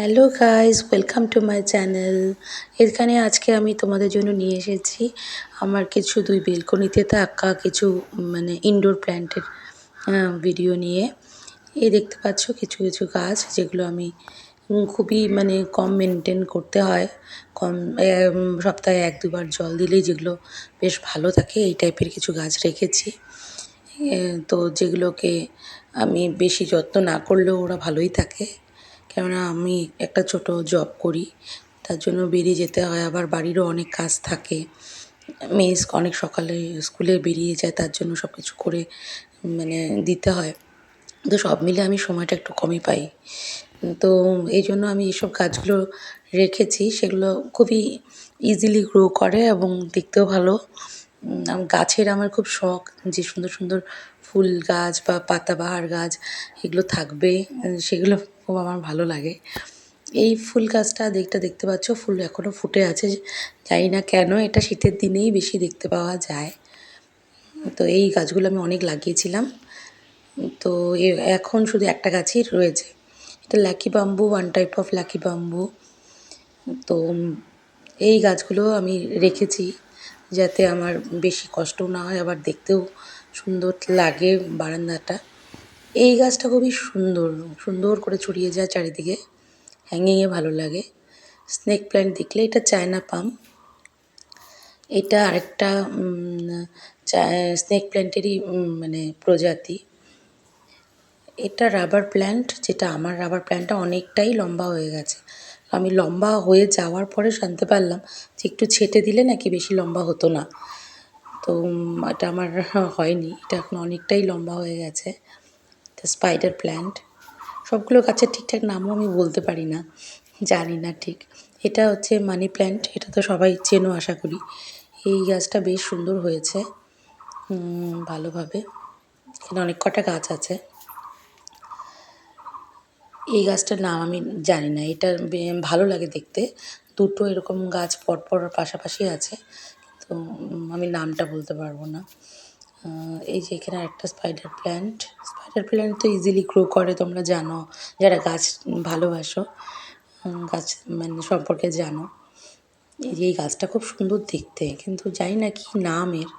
Hello guys welcome to my channel এখানে আজকে আমি তোমাদের জন্য নিয়ে এসেছি আমার কিছু দুই বেলকনিতে থাকা কিছু মানে ইনডোর প্ল্যান্টের ভিডিও নিয়ে। এই দেখতে পাচ্ছ কিছু কিছু গাছ যেগুলো আমি খুবই মানে কম মেনটেন করতে হয়। কম সপ্তাহে এক, দুবার জল দিলেই যেগুলো বেশ ভালো থাকে, এই টাইপের কিছু গাছ রেখেছি। তো যেগুলোকে আমি বেশি যত্ন না করলেও ওরা ভালোই থাকে। কেননা আমি একটা ছোট জব করি, তার জন্য বেরিয়ে যেতে হয়, আবার বাড়িরও অনেক কাজ থাকে। মেয়ে অনেক সকালে স্কুলে বেরিয়ে যায়, তার জন্য সব কিছু করে মানে দিতে হয়। তো সব মিলে আমি সময়টা একটু কমই পাই। তো এই জন্য আমি এইসব গাছগুলো রেখেছি, সেগুলো খুবই ইজিলি গ্রো করে এবং দেখতেও ভালো। গাছের আমার খুব শখ যে সুন্দর সুন্দর ফুল গাছ বা পাতাবাহার গাছ এগুলো থাকবে, সেগুলো খুব আমার ভালো লাগে। এই ফুল গাছটা দেখতে দেখতে পাচ্ছ ফুল এখনও ফুটে আছে, জানি না কেন এটা শীতের দিনেই বেশি দেখতে পাওয়া যায়। তো এই গাছগুলো আমি অনেক লাগিয়েছিলাম। তো এখন শুধু একটা গাছই রয়েছে। এটা lucky bamboo one type of lucky bamboo তো এই গাছগুলো আমি রেখেছি যাতে আমার বেশি কষ্টও না হয় আবার দেখতেও সুন্দর লাগে বারান্দাটা। এই গাছটা খুবই সুন্দর সুন্দর করে ছড়িয়ে যায় চারিদিকে। হ্যাঙ্গিংয়ে ভালো লাগে। স্নেক প্ল্যান্ট দেখলে এটা চায়না পাম। এটা আরেকটা স্নেক প্ল্যান্টেরই মানে প্রজাতি। এটা রাবার প্ল্যান্ট যেটা আমার রাবার প্ল্যান্টটা অনেকটাই লম্বা হয়ে গেছে। আমি লম্বা হয়ে যাওয়ার পরে জানতে পারলাম যে একটু ছেটে দিলে নাকি বেশি লম্বা হতো না। তো এটা আমার হয়নি। এটা এখন অনেকটাই লম্বা হয়ে গেছে। এটা স্পাইডার প্ল্যান্ট সবগুলো গাছের ঠিকঠাক নামও আমি বলতে পারি না। জানি না ঠিক। এটা হচ্ছে মানি প্ল্যান্ট, এটা তো সবাই চেনো আশা করি। এই গাছটা বেশ সুন্দর হয়েছে। ভালোভাবে। এখানে অনেক কটা গাছ আছে। এই গাছটার নাম আমি জানি না। এটা ভালো লাগে দেখতে। দুটো এরকম গাছ পরপর পাশাপাশি আছে। তো আমি নামটা বলতে পারব না। এই যে এখানে একটা স্পাইডার প্ল্যান্ট স্পাইডার প্ল্যান্ট তো ইজিলি গ্রো করে, তোমরা জানো। যারা গাছ ভালোবাসো গাছ মানে সম্পর্কে জানো। এই গাছটা খুব সুন্দর দেখতে, কিন্তু জানি না কি নাম এর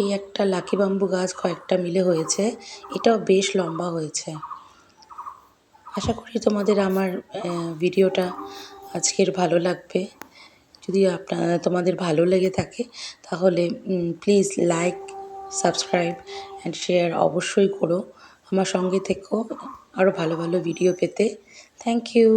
এই একটা লাকি বাম্বু গাছ কয়েকটা মিলে হয়েছে। এটাও বেশ লম্বা হয়েছে। আশা করি তোমাদের আমার ভিডিওটা আজকের ভালো লাগবে। যদি আপনার তোমাদের ভালো লেগে থাকে, তাহলে please like subscribe and share অবশ্যই করো। আমার সঙ্গে থেকো। আরও ভালো ভালো ভিডিও পেতে। Thank you